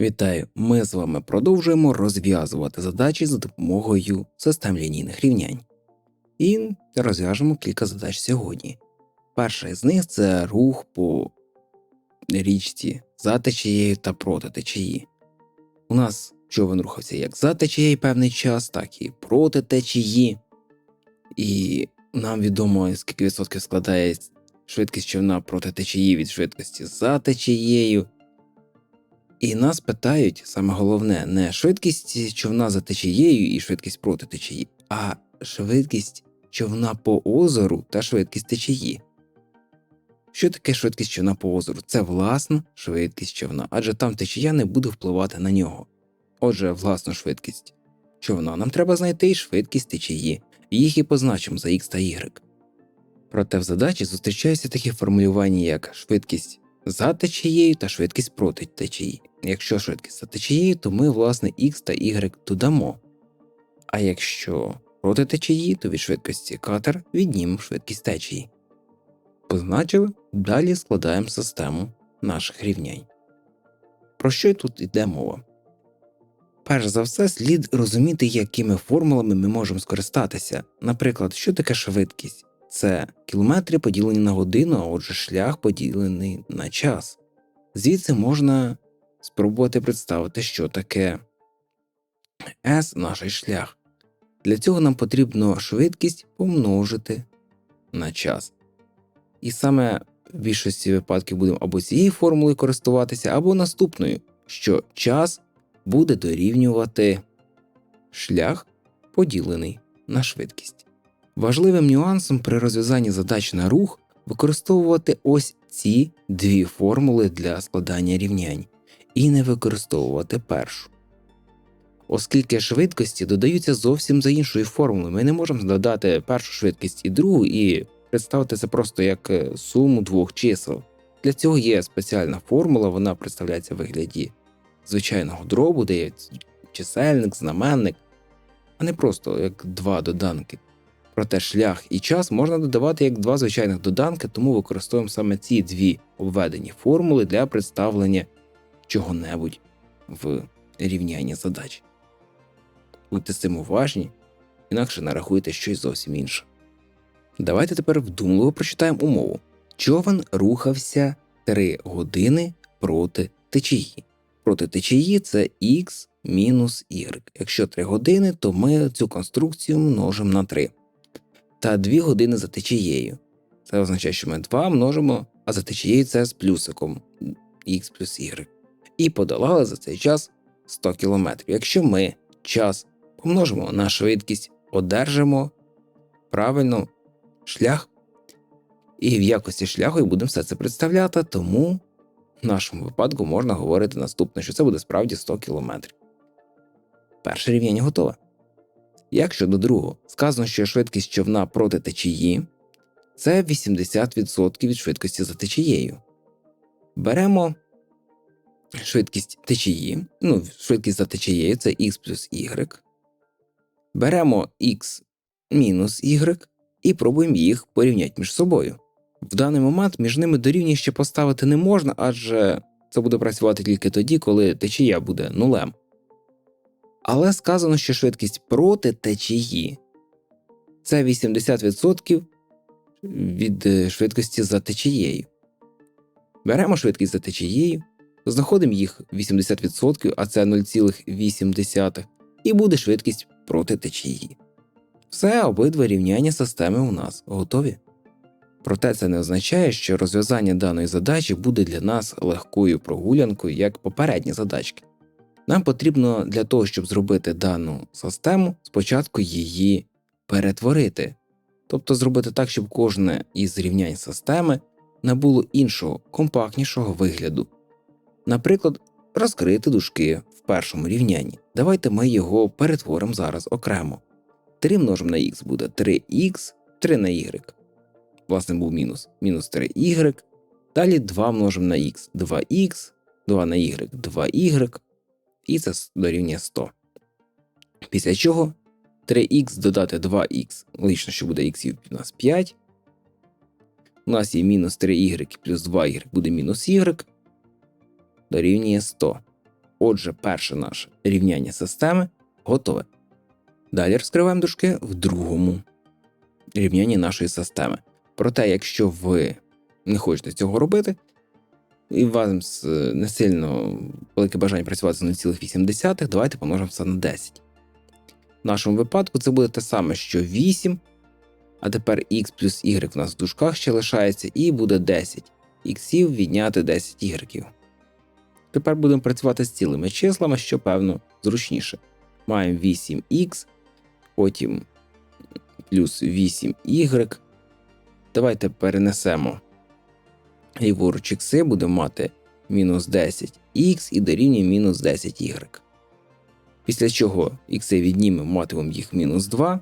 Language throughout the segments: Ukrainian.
Вітаю! Ми з вами продовжуємо розв'язувати задачі за допомогою систем лінійних рівнянь. І розв'яжемо кілька задач сьогодні. Перша з них це рух по річці за течією та проти течії. У нас човен рухався як за течією певний час, так і проти течії. І нам відомо, скільки відсотків складає швидкість човна проти течії від швидкості за течією. І нас питають саме головне не швидкість човна за течією і швидкість проти течії, а швидкість човна по озеру та швидкість течії. Що таке швидкість човна по озеру? Це власна швидкість човна, адже там течія не буде впливати на нього. Отже, власну швидкість човна нам треба знайти і швидкість течії, їх і позначимо за x та y. Проте в задачі зустрічаються такі формулювання, як швидкість за течією та швидкість проти течії. Якщо швидкість за течією, то ми, власне, x та y додамо. А якщо проти течії, то від швидкості катер віднімемо швидкість течії. Позначили, далі складаємо систему наших рівнянь. Про що тут йде мова? Перш за все, слід розуміти, якими формулами ми можемо скористатися. Наприклад, що таке швидкість? Це кілометри поділені на годину, а отже, шлях поділений на час. Звідси можна спробувати представити, що таке S наш шлях. Для цього нам потрібно швидкість помножити на час. І саме в більшості випадків будемо або цією формулою користуватися, або наступною, що час буде дорівнювати шлях поділений на швидкість. Важливим нюансом при розв'язанні задач на рух використовувати ось ці дві формули для складання рівнянь і не використовувати першу. Оскільки швидкості додаються зовсім за іншою формулою, ми не можемо додати першу швидкість і другу і представити це просто як е, суму двох чисел. Для цього є спеціальна формула, вона представляється в вигляді звичайного дробу, де є чисельник, знаменник, а не просто як два доданки. Проте шлях і час можна додавати як два звичайних доданки, тому використовуємо саме ці дві обведені формули для представлення чого-небудь в рівнянні задач. Будьте з цим уважні, інакше нарахуєте щось зовсім інше. Давайте тепер вдумливо прочитаємо умову. Човен рухався 3 години проти течії. Проти течії це х мінус y. Якщо 3 години, то ми цю конструкцію множимо на 3 та 2 години за течією. Це означає, що ми 2 множимо, а за течією це з плюсиком х плюс y. І подолали за цей час 100 км. Якщо ми час помножимо на швидкість, одержимо правильно шлях. І в якості шляху і будемо все це представляти, тому в нашому випадку можна говорити наступне, що це буде справді 100 км. Перше рівняння готове. Як щодо другого, сказано, що швидкість човна проти течії це 80% від швидкості за течією. Беремо швидкість течії, ну, швидкість за течією це x плюс y. Беремо x мінус y і пробуємо їх порівняти між собою. В даний момент між ними дорівнює ще поставити не можна, адже це буде працювати тільки тоді, коли течія буде нулем. Але сказано, що швидкість проти течії це 80% від е, швидкості за течією. Беремо швидкість за течією, знаходимо їх 80%, а це 0,8, і буде швидкість проти течії. Все обидва рівняння системи у нас готові. Проте це не означає, що розв'язання даної задачі буде для нас легкою прогулянкою, як попередні задачки. Нам потрібно для того, щоб зробити дану систему, спочатку її перетворити, тобто зробити так, щоб кожне із рівнянь системи набуло іншого, компактнішого вигляду. Наприклад, розкрити дужки в першому рівнянні. Давайте ми його перетворимо зараз окремо. 3 множимо на х буде 3х, 3 на y. Власне, був мінус. Мінус 3y. Далі 2 множимо на х, 2х, 2 на y, 2y, і це дорівнює 100. Після чого 3х додати 2х, логічно, що буде х у нас 5. У нас є мінус 3y плюс 2y буде мінус y, дорівнює 100. Отже, перше наше рівняння системи готове. Далі розкриваємо дужки в другому рівнянні нашої системи. Проте, якщо ви не хочете цього робити, і у вас е, не сильно велике бажання працювати з 0,8, давайте помножимо все на 10. В нашому випадку це буде те саме, що 8, а тепер x плюс y в нас в дужках ще лишається, і буде 10 іксів відняти 10 ігреків. Тепер будемо працювати з цілими числами, що певно зручніше. Маємо 8х, потім плюс 8y. Давайте перенесемо ліворуч ікси, будемо мати мінус 10х і дорівнює мінус 10y. Після чого ікси віднімемо, матимемо їх мінус 2.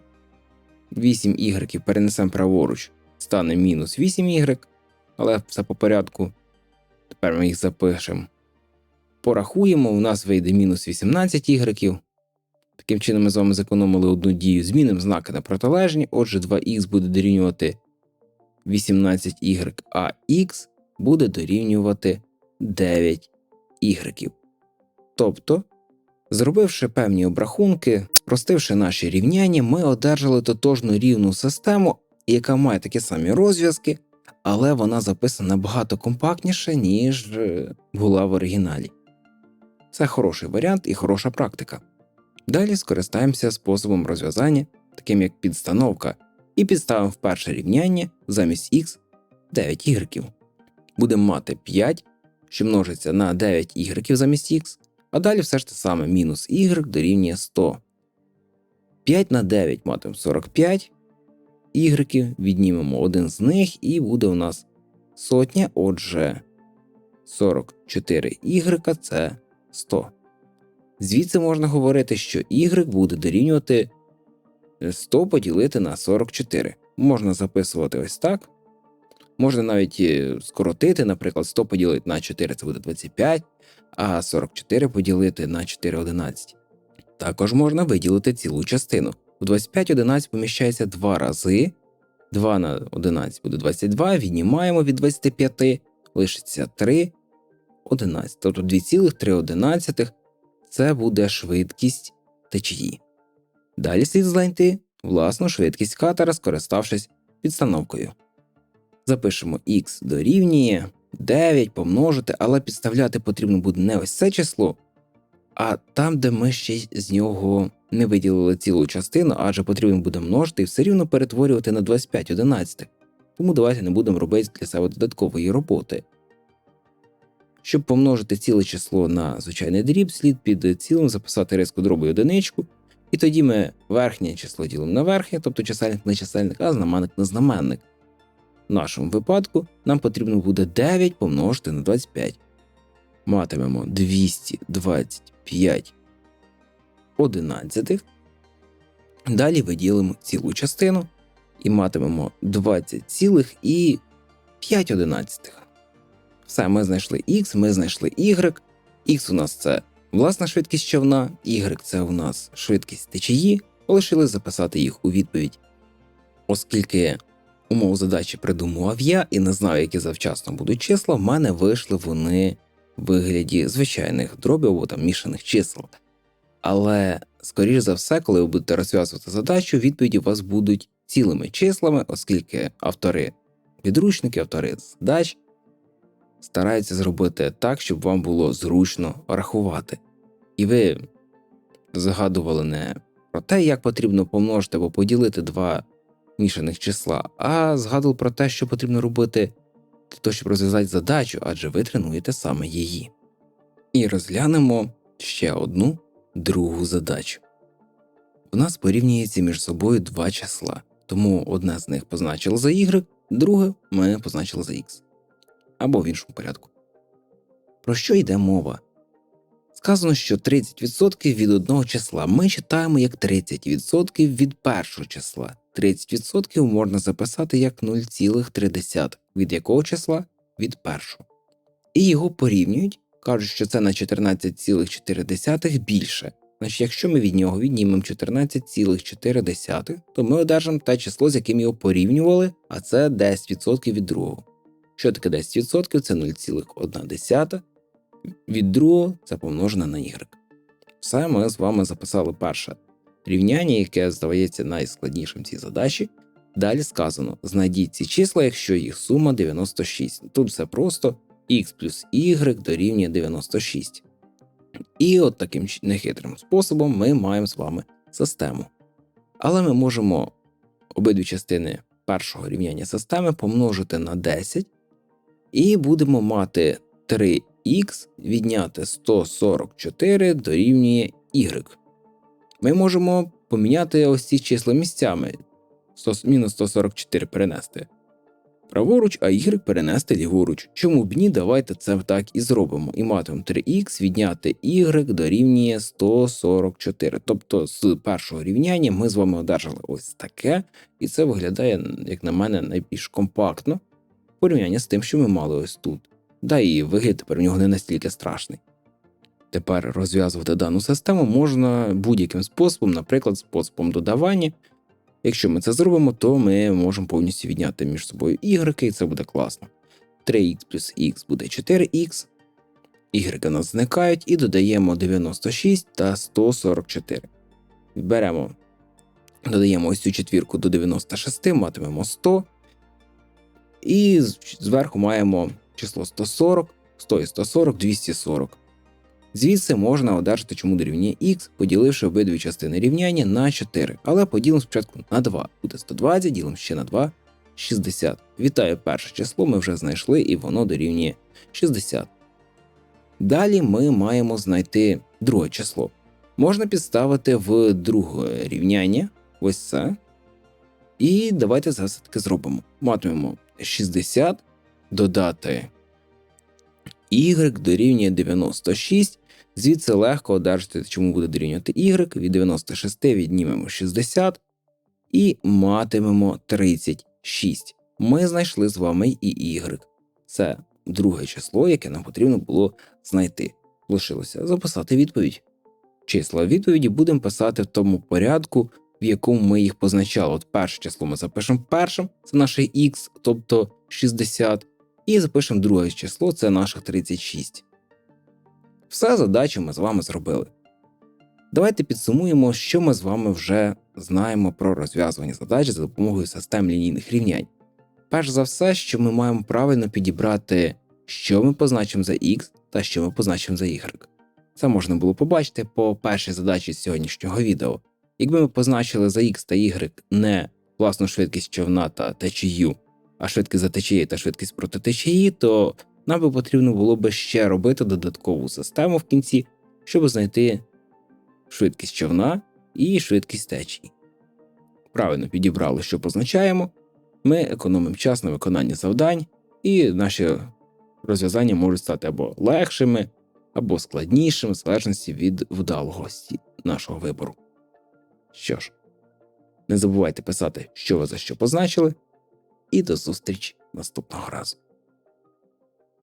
8 y перенесемо праворуч, стане мінус 8y, але все по порядку. Тепер ми їх запишемо. Порахуємо, у нас вийде мінус 18 ігреків. Таким чином, ми з вами зекономили одну дію, змінимо знаки на протилежні. Отже, 2х буде дорівнювати 18y, а х буде дорівнювати 9 ігреків. Тобто, зробивши певні обрахунки, спростивши наші рівняння, ми одержали тотожну рівну систему, яка має такі самі розв'язки, але вона записана набагато компактніше, ніж е, була в оригіналі. Це хороший варіант і хороша практика. Далі скористаємося способом розв'язання, таким як підстановка, і підставимо в перше рівняння замість х 9 ігреків. Будемо мати 5, що множиться на 9 ігреків замість х, а далі все ж те саме мінус y дорівнює 100. 5 на 9 матимемо 45 ігреків, віднімемо один з них, і буде у нас сотня, отже, 44 ігрека це 100. Звідси можна говорити, що y буде дорівнювати 100 поділити на 44. Можна записувати ось так. Можна навіть е, скоротити, наприклад, 100 поділити на 4 це буде 25, а 44 поділити на 4 11. Також можна виділити цілу частину. В 25 11 поміщається 2 рази. 2 на 11 буде 22, віднімаємо від 25, лишиться 3 11. Тобто 2,3 це буде швидкість течії. Далі слід знайти власну швидкість катера, скориставшись підстановкою. Запишемо х дорівнює 9 помножити, але підставляти потрібно буде не ось це число, а там, де ми ще з нього не виділили цілу частину, адже потрібно буде множити і все рівно перетворювати на 25 11. Тому давайте не будемо робити для себе додаткової роботи. Щоб помножити ціле число на звичайний дріб, слід під цілим записати риску дробу одиничку, і тоді ми верхнє число ділимо на верхнє, тобто чисельник на чисельник, а знаменник на знаменник. В нашому випадку нам потрібно буде 9 помножити на 25. Матимемо 225 одинадцятих. Далі виділимо цілу частину і матимемо 20 цілих і 5 одинадцятих. Все, ми знайшли X, ми знайшли Y. X у нас це власна швидкість човна, Y це у нас швидкість течії, полишили записати їх у відповідь. Оскільки умову задачі придумував я і не знаю, які завчасно будуть числа, в мене вийшли вони в вигляді звичайних дробів або там мішаних чисел. Але, скоріш за все, коли ви будете розв'язувати задачу, відповіді у вас будуть цілими числами, оскільки автори підручники, автори задач стараються зробити так, щоб вам було зручно рахувати. І ви згадували не про те, як потрібно помножити або поділити два мішаних числа, а згадували про те, що потрібно робити для того, щоб розв'язати задачу, адже ви тренуєте саме її. І розглянемо ще одну другу задачу. У нас порівнюється між собою два числа, тому одне з них позначили за y, друге ми позначили за x або в іншому порядку. Про що йде мова? Сказано, що 30% від одного числа ми читаємо як 30% від першого числа. 30% можна записати як 0,3 від якого числа від першого. І його порівнюють, кажуть, що це на 14,4 більше. Значить, якщо ми від нього віднімемо 14,4, то ми одержимо те число, з яким його порівнювали, а це 10% від другого. Що таке 10%? Це 0,1 від другого це помножене на y. Все ми з вами записали перше рівняння, яке здається найскладнішим цій задачі. Далі сказано: знайдіть ці числа, якщо їх сума 96. Тут все просто x плюс y дорівнює 96. І от таким нехитрим способом ми маємо з вами систему. Але ми можемо обидві частини першого рівняння системи помножити на 10, і будемо мати 3х відняти 144 дорівнює y. Ми можемо поміняти ось ці числа місцями. мінус 144 перенести праворуч, а y перенести ліворуч. Чому б ні, давайте це так і зробимо. І матимемо 3х відняти y дорівнює 144. Тобто з першого рівняння ми з вами одержали ось таке, і це виглядає, як на мене, найбільш компактно в порівнянні з тим, що ми мали ось тут. Да і вигляд тепер у нього не настільки страшний. Тепер розв'язувати дану систему можна будь-яким способом, наприклад, способом додавання. Якщо ми це зробимо, то ми можемо повністю відняти між собою y, і це буде класно. 3х плюс х буде 4х, y у нас зникають і додаємо 96 та 144. Беремо, додаємо ось цю четвірку до 96, матимемо 100. І зверху маємо число 140, 100 і 140, 240. Звідси можна одержати, чому дорівнює х, поділивши обидві частини рівняння на 4, але поділимо спочатку на 2. Буде 120, ділимо ще на 2, 60. Вітаю, перше число ми вже знайшли, і воно дорівнює 60. Далі ми маємо знайти друге число. Можна підставити в друге рівняння, ось це. І давайте це все-таки зробимо. Матимемо 60, додати y дорівнює 96. Звідси легко одержати, чому буде дорівнювати y. Від 96 віднімемо 60 і матимемо 36. Ми знайшли з вами і y. Це друге число, яке нам потрібно було знайти. Лишилося записати відповідь. Числа відповіді будемо писати в тому порядку, в якому ми їх позначали. От перше число ми запишемо першим, це наше х, тобто 60, і запишемо друге число, це наших 36. Все задачі ми з вами зробили. Давайте підсумуємо, що ми з вами вже знаємо про розв'язування задач за допомогою систем лінійних рівнянь. Перш за все, що ми маємо правильно підібрати, що ми позначимо за x та що ми позначимо за y. Це можна було побачити по першій задачі сьогоднішнього відео. Якби ми позначили за x та y не власну швидкість човна та течію, а швидкість за течією та швидкість проти течії, то нам би потрібно було би ще робити додаткову систему в кінці, щоб знайти швидкість човна і швидкість течії. Правильно підібрали, що позначаємо. Ми економимо час на виконання завдань, і наші розв'язання можуть стати або легшими, або складнішими, в залежності від вдалості нашого вибору. Що ж, не забувайте писати, що ви за що позначили, і до зустрічі наступного разу.